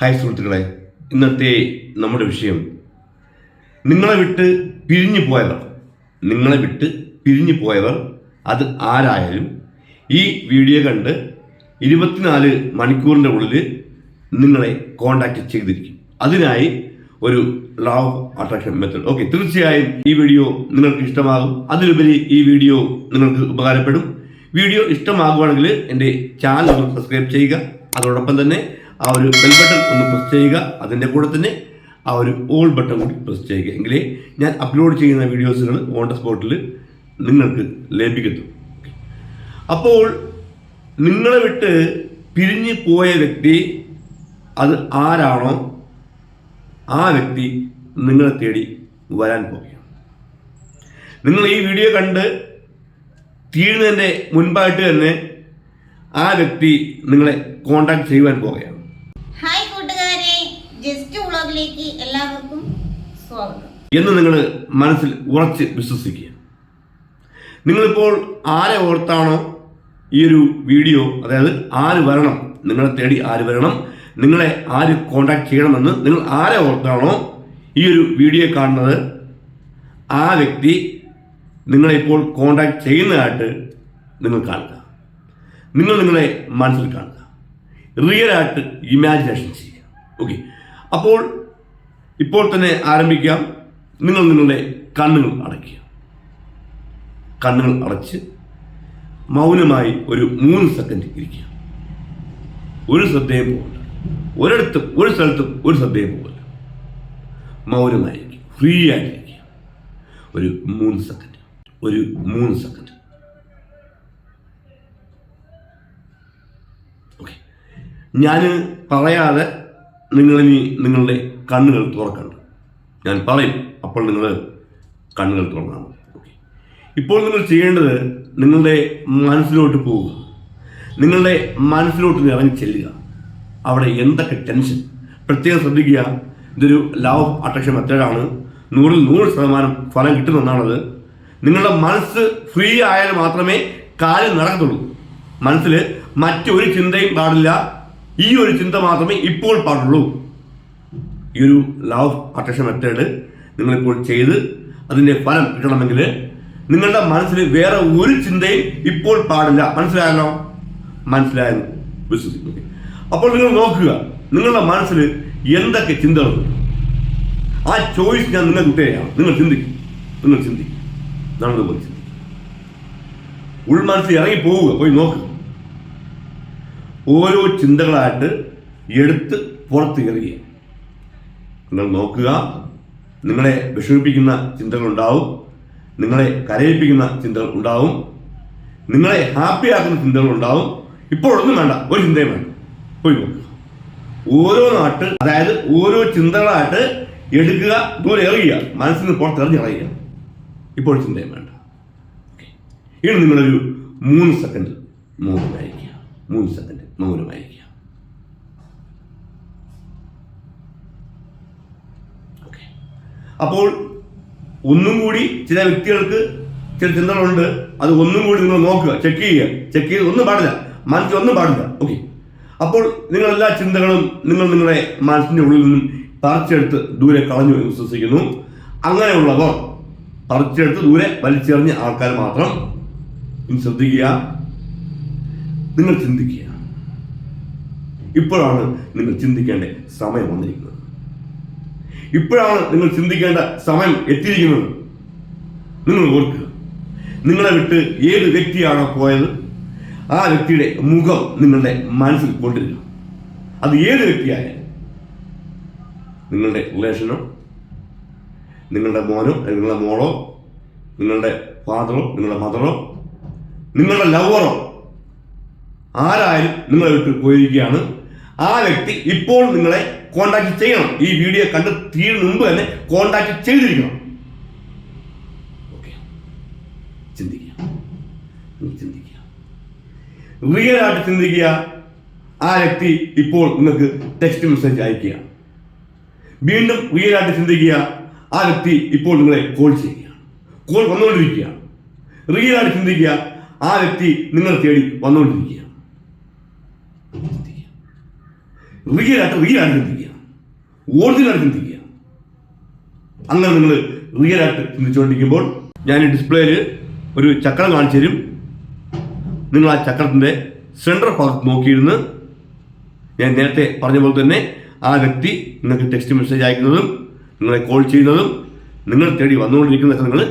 Hi സുഹൃത്തുക്കളെ ഇന്നത്തെ നമ്മുടെ വിഷയം നിങ്ങളെ വിട്ട് പിരിഞ്ഞു പോയവർ. നിങ്ങളെ വിട്ട് പിരിഞ്ഞു പോയവർ അത് ആരായാലും ഈ വീഡിയോ കണ്ട് ഇരുപത്തിനാല് മണിക്കൂറിന്റെ ഉള്ളിൽ നിങ്ങളെ കോണ്ടാക്ട് ചെയ്തിരിക്കും. അതിനായി ഒരു ലവ് അട്രാക്ഷൻ മെത്തേഡ് ഓക്കെ തീർച്ചയായും ഈ വീഡിയോ നിങ്ങൾക്ക് ഇഷ്ടമാകും. അതിലുപരി ഈ വീഡിയോ നിങ്ങൾക്ക് ഉപകാരപ്പെടും. വീഡിയോ ഇഷ്ടമാകുവാണെങ്കിൽ എന്റെ ചാനൽ സബ്സ്ക്രൈബ് ചെയ്യുക. അതോടൊപ്പം തന്നെ ആ ഒരു ബെൽ ബട്ടൺ ഒന്ന് പ്രസ് ചെയ്യുക. അതിന്റെ കൂടെ തന്നെ ആ ഒരു ഓൾ ബട്ടൺ കൂടി പ്രസ് ചെയ്യുക. എങ്കിലേ ഞാൻ അപ്ലോഡ് ചെയ്യുന്ന വീഡിയോസുകൾ ഓൺ ദ സ്പോട്ടിൽ നിങ്ങൾക്ക് ലഭിക്കുന്നു അപ്പോൾ നിങ്ങളെ വിട്ട് പിരിഞ്ഞു പോയ വ്യക്തി അത് ആരാണോ ആ വ്യക്തി നിങ്ങളെ തേടി വരാൻ പോവുകയാണ്. നിങ്ങൾ ഈ വീഡിയോ കണ്ട് തീരുന്നതിന്റെ മുൻപായിട്ട് തന്നെ ആ വ്യക്തി നിങ്ങളെ കോണ്ടാക്ട് ചെയ്യുവാൻ പോവുകയാണ് ഹായ് കൂട്ടുകാരെ ജസ്റ്റ് വ്ളോഗിലേക്ക് എല്ലാവർക്കും സ്വാഗതം എന്ന് നിങ്ങൾ മനസ്സിൽ ഉറച്ച് വിശ്വസിക്കുക. നിങ്ങളിപ്പോൾ ആരെ ഓർത്താണോ ഈ ഒരു വീഡിയോ? അതായത് ആര് വരണം? നിങ്ങളെ തേടി ആര് വരണം? നിങ്ങളെ ആര് കോണ്ടാക്ട് ചെയ്യണമെന്ന് നിങ്ങൾ ആരെ ഓർത്താണോ ഈ ഒരു വീഡിയോ കാണുന്നത്? ആ വ്യക്തി നിങ്ങളെ ഇപ്പോൾ കോണ്ടാക്ട് ചെയ്യുന്നതായിട്ട് നിങ്ങൾ കാണുക. നിങ്ങൾ നിങ്ങളെ മനസ്സിൽ കാണുക. റിയലായിട്ട് ഇമാജിനേഷൻ ചെയ്യുക. ഓക്കെ അപ്പോൾ ഇപ്പോൾ തന്നെ ആരംഭിക്കാം. നിങ്ങൾ നിങ്ങളുടെ കണ്ണുകൾ അടയ്ക്കുക. കണ്ണുകൾ അടച്ച് മൗനമായി ഒരു മൂന്ന് സെക്കൻഡ് ഇരിക്കുക. ഒരു ശ്രദ്ധയും പോകില്ല ഒരിടത്തും ഒരു സ്ഥലത്തും ഒരു ശ്രദ്ധയും പോകില്ല മൗനമായിരിക്കും ഫ്രീ ആയിരിക്കുക ഒരു മൂന്ന് സെക്കൻഡ് ഒരു മൂന്ന് സെക്കൻഡ് ഓക്കെ ഞാൻ പറയാതെ നിങ്ങളിനി നിങ്ങളുടെ കണ്ണുകൾ തുറക്കണ്ട. ഞാൻ പറയും അപ്പോൾ നിങ്ങൾ കണ്ണുകൾ തുറന്നാൽ മതി. ഇപ്പോൾ നിങ്ങൾ ചെയ്യേണ്ടത് നിങ്ങളുടെ മനസ്സിലോട്ട് പോവുക. നിങ്ങളുടെ മനസ്സിലോട്ട് ഇറങ്ങി ചെല്ലുക. അവിടെ എന്തൊക്കെ ടെൻഷൻ പ്രത്യേകം ശ്രദ്ധിക്കുക. ഇതൊരു ലവ് അട്രാക്ഷൻ മെത്തേഡാണ് നൂറിൽ നൂറ് ശതമാനം ഫലം കിട്ടുന്നതാണത് നിങ്ങളുടെ മനസ്സ് ഫ്രീ ആയാൽ മാത്രമേ കാര്യം നടക്കത്തുള്ളൂ. മനസ്സിൽ മറ്റൊരു ചിന്തയും പാടില്ല. ഈ ഒരു ചിന്ത മാത്രമേ ഇപ്പോൾ പാടുള്ളൂ. ഈ ഒരു ലവ് അട്രാക്ഷൻ മെത്തേഡ് നിങ്ങളിപ്പോൾ ചെയ്ത് അതിന്റെ ഫലം കിട്ടണമെങ്കിൽ നിങ്ങളുടെ മനസ്സിൽ വേറെ ഒരു ചിന്തയും ഇപ്പോൾ പാടില്ല. മനസ്സിലായല്ലോ? മനസ്സിലായെന്ന് വിശ്വസിക്കുന്നു അപ്പോൾ നിങ്ങൾ നോക്കുക നിങ്ങളുടെ മനസ്സിൽ എന്തൊക്കെ ചിന്തകളുണ്ട് ആ ചോയ്സ് ഞാൻ നിങ്ങൾക്ക് തരാം നിങ്ങൾ ചിന്തിക്കും. നിങ്ങൾ ചിന്തിക്കും. നമ്മൾ പോയി ചിന്തിക്കും ഉൾമനസ്സിൽ ഇറങ്ങി പോവുക പോയി നോക്കുക. ഓരോ ചിന്തകളായിട്ട് എടുത്ത് പുറത്ത് എറിയുക. നിങ്ങൾ നോക്കുക. നിങ്ങളെ വിഷമിപ്പിക്കുന്ന ചിന്തകൾ ഉണ്ടാവും നിങ്ങളെ കരയിപ്പിക്കുന്ന ചിന്തകൾ ഉണ്ടാവും നിങ്ങളെ ഹാപ്പി ആക്കുന്ന ചിന്തകൾ ഉണ്ടാവും ഇപ്പോഴൊന്നും വേണ്ട ഒരു ചിന്തയും വേണ്ട. പോയി നോക്കുക ഓരോ നാട്ട് അതായത് ഓരോ ചിന്തകളായിട്ട് എടുക്കുക ദൂരെ എറിയുക മനസ്സിൽ നിന്ന് പുറത്തെറിഞ്ഞ് കളയുക ഇപ്പോൾ ചിന്തയും വേണ്ട. ഇനി നിങ്ങളൊരു മൂന്ന് സെക്കൻഡ് മൗനമായിരിക്കുക മൂന്ന് സെക്കൻഡ് മൗനമായിരിക്കുക ഓക്കേ. അപ്പോൾ ഒന്നും കൂടി ചില വ്യക്തികൾക്ക് ചില ചിന്തകളുണ്ട്. അത് ഒന്നും കൂടി നിങ്ങൾ നോക്കുക ചെക്ക് ചെയ്യുക. ചെക്ക് ചെയ്ത് ഒന്നും പാടില്ല. മനസ്സിൽ ഒന്നും പാടില്ല. ഓക്കെ അപ്പോൾ നിങ്ങൾ എല്ലാ ചിന്തകളും നിങ്ങൾ നിങ്ങളുടെ മനസ്സിന്റെ ഉള്ളിൽ നിന്നും പറിച്ചെടുത്ത് ദൂരെ കളഞ്ഞു വിശ്വസിക്കുന്നു. അങ്ങനെയുള്ളവർ പറിച്ചെടുത്ത് ദൂരെ വലിച്ചെറിഞ്ഞ ആൾക്കാർ മാത്രം ശ്രദ്ധിക്കുക. നിങ്ങൾ ചിന്തിക്കുക. ഇപ്പോഴാണ് നിങ്ങൾ ചിന്തിക്കേണ്ട സമയം വന്നിരിക്കുന്നത്. ഇപ്പോഴാണ് നിങ്ങൾ ചിന്തിക്കേണ്ട സമയം എത്തിയിരിക്കുന്നത്. നിങ്ങൾ ഓർക്കുക നിങ്ങളെ വിട്ട് ഏത് വ്യക്തിയാണോ പോയത്? ആ വ്യക്തിയുടെ മുഖം നിങ്ങളുടെ മനസ്സിൽ കൊണ്ടിരിക്കുക അത് ഏത് വ്യക്തിയായാലും. നിങ്ങളുടെ റിലേഷനോ നിങ്ങളുടെ മോനോ നിങ്ങളുടെ മോളോ നിങ്ങളുടെ ഫാദറോ നിങ്ങളുടെ മദറോ നിങ്ങളുടെ ലവറോ ആരായാലും നിങ്ങളെ വിട്ട് പോയിരിക്കുകയാണ്. ആ വ്യക്തി ഇപ്പോൾ നിങ്ങളെ കോണ്ടാക്ട് ചെയ്യണം. ഈ വീഡിയോ കണ്ട് തീരുന്ന മുമ്പ് തന്നെ കോണ്ടാക്ട് ചെയ്തിരിക്കണം. ഓക്കെ ചിന്തിക്കുക. ചിന്തിക്കുക. റിയൽ ആയിട്ട് ചിന്തിക്കുക. ആ വ്യക്തി ഇപ്പോൾ നിങ്ങൾക്ക് ടെക്സ്റ്റ് മെസ്സേജ് അയക്കുക വീണ്ടും റിയൽ ആയിട്ട് ചിന്തിക്കുക. ആ വ്യക്തി ഇപ്പോൾ നിങ്ങളെ കോൾ ചെയ്യുക. കോൾ വന്നുകൊണ്ടിരിക്കുക. റിയൽ ആയിട്ട് ചിന്തിക്കുക. ആ വ്യക്തി നിങ്ങൾ തേടി വന്നുകൊണ്ടിരിക്കുക. റിയൽ ആയിട്ട് റിയൽ ആയിട്ട് ചിന്തിക്കുക. ഒറിജിനൽ ആയിട്ട് ചിന്തിക്കുക. അങ്ങനെ നിങ്ങൾ റിയൽ ആയിട്ട് ചിന്തിച്ചുകൊണ്ടിരിക്കുമ്പോൾ ഞാൻ ഈ ഡിസ്പ്ലേയിൽ ഒരു ചക്രം കാണിച്ചു തരും. നിങ്ങൾ ആ ചക്രത്തിന്റെ സെൻട്രൽ ഭാഗത്ത് നോക്കിയിരുന്ന് ഞാൻ നേരത്തെ പറഞ്ഞ പോലെ തന്നെ ആ വ്യക്തി നിങ്ങൾക്ക് ടെക്സ്റ്റ് മെസ്സേജ് അയക്കുന്നതും നിങ്ങളെ കോൾ ചെയ്യുന്നതും നിങ്ങൾ തേടി വന്നുകൊണ്ടിരിക്കുന്നതൊക്കെ നിങ്ങൾ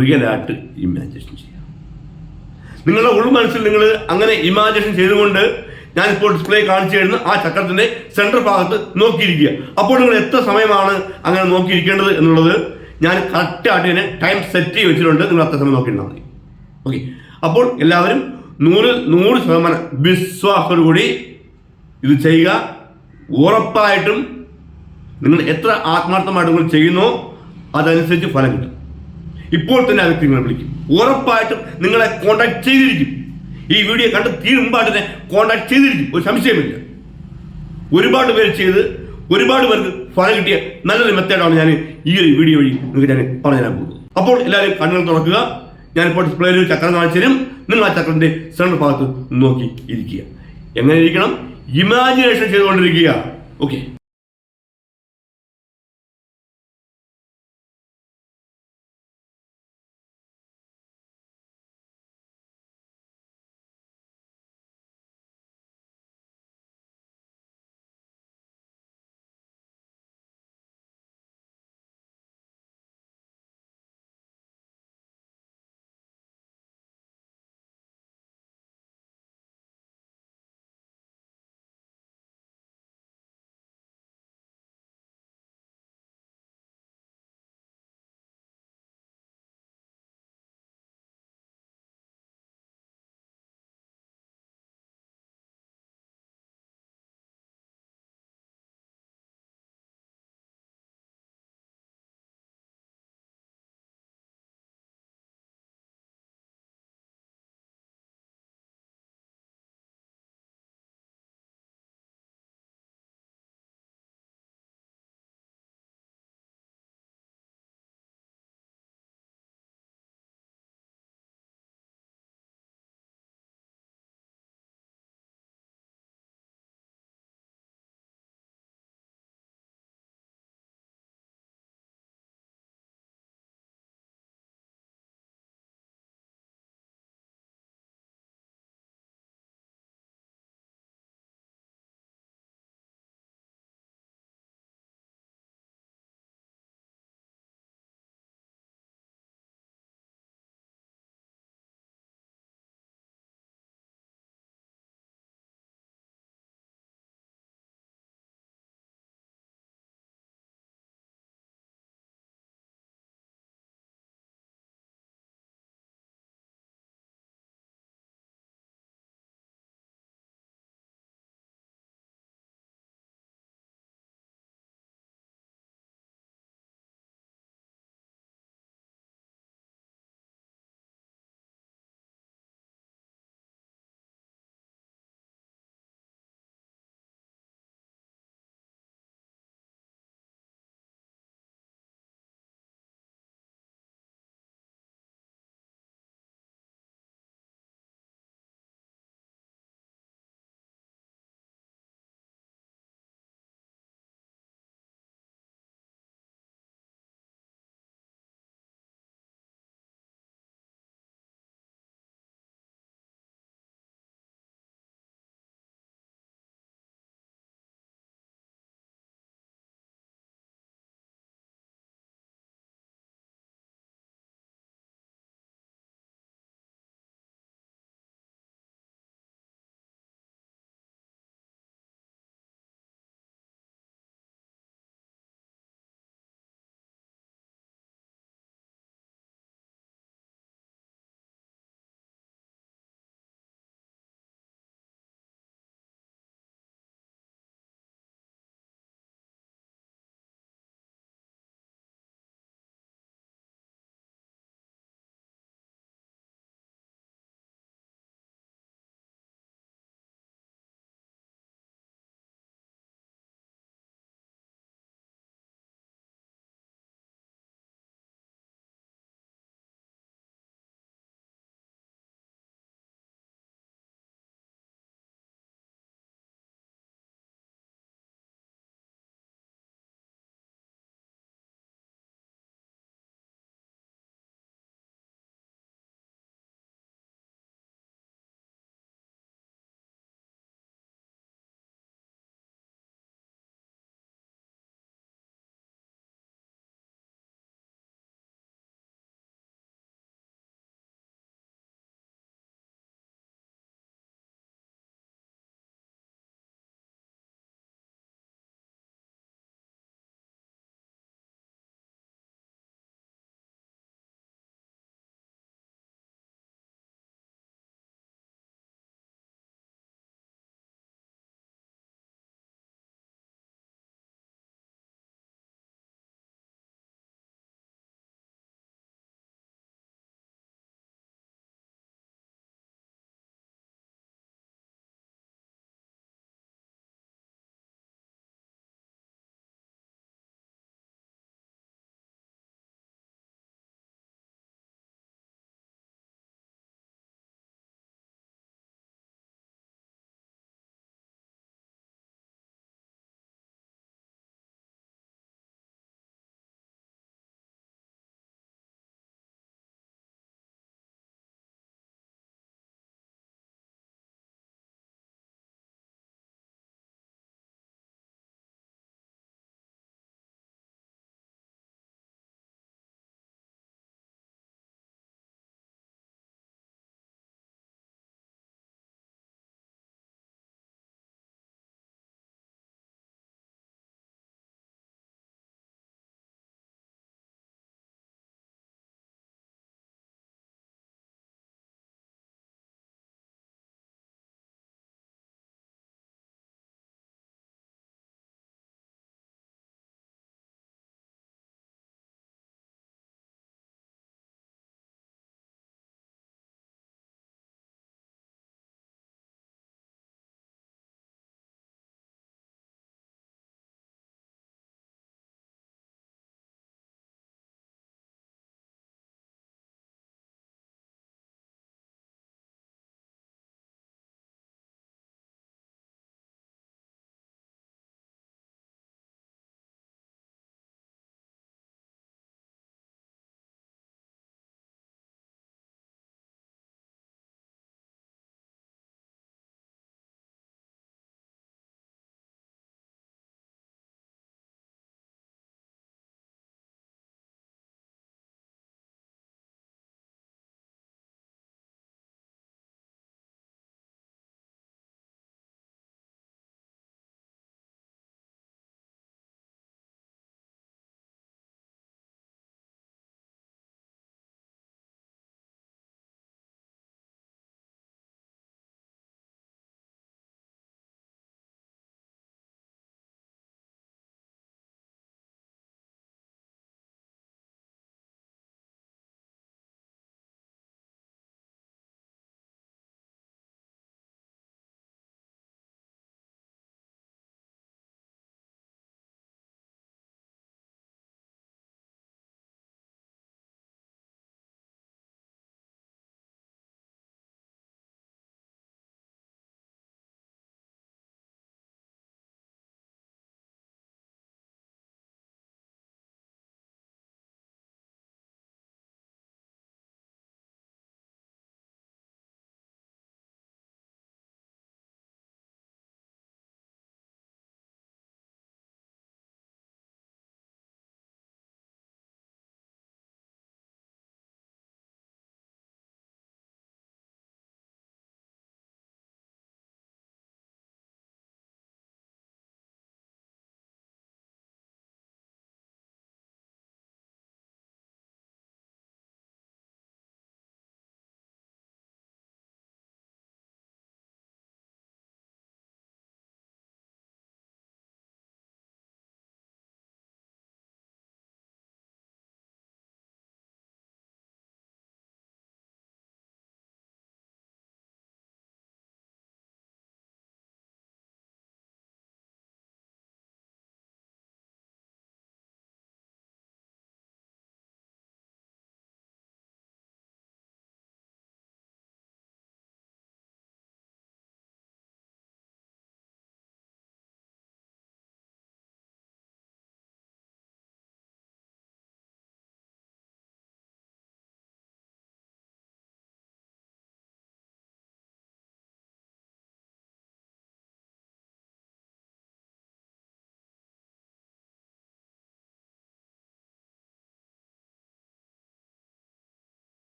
റിയലായിട്ട് ഇമാജിനേഷൻ ചെയ്യുക. നിങ്ങളുടെ ഉൾ മനസ്സിൽ നിങ്ങൾ അങ്ങനെ ഇമാജിനേഷൻ ചെയ്തുകൊണ്ട് ഞാനിപ്പോൾ ഡിസ്പ്ലേ കാണിച്ചു തരുന്ന ആ ചക്രത്തിന്റെ സെൻട്രൽ ഭാഗത്ത് നോക്കിയിരിക്കുക. അപ്പോൾ നിങ്ങൾ എത്ര സമയമാണ് അങ്ങനെ നോക്കിയിരിക്കേണ്ടത് എന്നുള്ളത് ഞാൻ കറക്റ്റായിട്ട് തന്നെ ടൈം സെറ്റ് ചെയ്ത് വെച്ചിട്ടുണ്ട്. നിങ്ങൾ അത്ര സമയം നോക്കിയിരുന്നാൽ മതി. ഓക്കെ അപ്പോൾ എല്ലാവരും നൂറ് നൂറ് ശതമാനം വിശ്വാസത്തോടുകൂടി ഇത് ചെയ്യുക. ഉറപ്പായിട്ടും നിങ്ങൾ എത്ര ആത്മാർത്ഥമായിട്ട് നിങ്ങൾ ചെയ്യുന്നോ അതനുസരിച്ച് ഫലം കിട്ടും. ഇപ്പോൾ തന്നെ ആ വ്യക്തി നിങ്ങളെ വിളിക്കും. ഉറപ്പായിട്ടും നിങ്ങളെ കോണ്ടാക്ട് ചെയ്തിരിക്കും. ഈ വീഡിയോ കണ്ട് തീരുമ്പാട് തന്നെ കോണ്ടാക്ട് ചെയ്തിരിക്കും. ഒരു സംശയമില്ല ഒരുപാട് പേര് ചെയ്ത് ഒരുപാട് പേർക്ക് ഫലം കിട്ടിയ നല്ലൊരു മെത്തേഡാണ് ഞാൻ ഈ ഒരു വീഡിയോ വഴി നിങ്ങൾക്ക് ഞാൻ പറഞ്ഞു തരാൻ പോകുന്നത്. അപ്പോൾ എല്ലാവരും കണ്ണുകൾ തുറക്കുക. ഞാനിപ്പോൾ ഡിസ്പ്ലേയിൽ ഒരു ചക്രം കാണിച്ചു തരും. നിങ്ങൾ ആ ചക്രത്തിന്റെ സെൻട്രൽ ഭാഗത്ത് നോക്കി ഇരിക്കുക എങ്ങനെ ഇരിക്കണം? ഇമാജിനേഷൻ ചെയ്തുകൊണ്ടിരിക്കുക. ഓക്കെ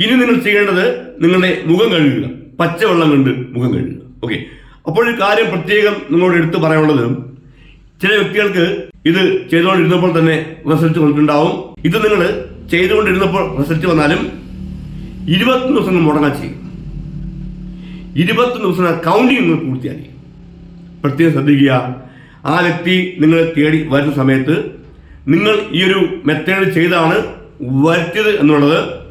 ഇനി നിങ്ങൾ ചെയ്യേണ്ടത് നിങ്ങളുടെ മുഖം കഴുകുക. പച്ചവെള്ളം കൊണ്ട് മുഖം കഴുകുക. ഓക്കെ അപ്പോൾ ഒരു കാര്യം പ്രത്യേകം നിങ്ങളോട് എടുത്തു പറയാനുള്ളത്. ചില വ്യക്തികൾക്ക് ഇത് ചെയ്തുകൊണ്ടിരുന്നപ്പോൾ തന്നെ റിസൾട്ട് വന്നിട്ടുണ്ടാവും ഇത് നിങ്ങൾ ചെയ്തുകൊണ്ടിരുന്നപ്പോൾ റിസൾട്ട് വന്നാലും ഇരുപത്തി ദിവസങ്ങൾ മുടങ്ങാൻ ചെയ്യും. ഇരുപത്തി ദിവസം കൗണ്ടിങ് നിങ്ങൾ പൂർത്തിയാക്കി. പ്രത്യേകം ശ്രദ്ധിക്കുക. ആ വ്യക്തി നിങ്ങളെ തേടി വരുന്ന സമയത്ത് നിങ്ങൾ ഈ ഒരു മെത്തേഡ് ചെയ്താണ് വരുത്തിയത് എന്നുള്ളത്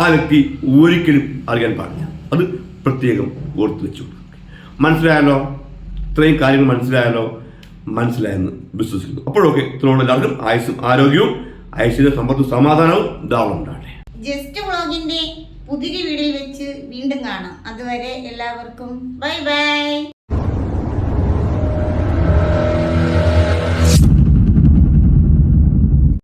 ആ വ്യക്തി ഒരിക്കലും അറിയാൻ പാടില്ല. അത് പ്രത്യേകം ഓർത്തു വെച്ചു മനസ്സിലായാലോ ഇത്രയും കാര്യങ്ങൾ മനസ്സിലായാലോ മനസ്സിലായെന്ന് വിശ്വസിക്കുന്നു. അപ്പോഴൊക്കെ ഇത്രയോട് എല്ലാവർക്കും ആയുസ്സും ആരോഗ്യവും ഐശ്വര്യ സമ്പത്തും സമാധാനവും ധാരാളം ഉണ്ടാകട്ടെ. ജസ്റ്റ് വ്ളോഗിന്റെ പുതിയ വീഡിയോയിൽ വെച്ച് വീണ്ടും കാണാം. അതുവരെ എല്ലാവർക്കും ബൈ ബൈ.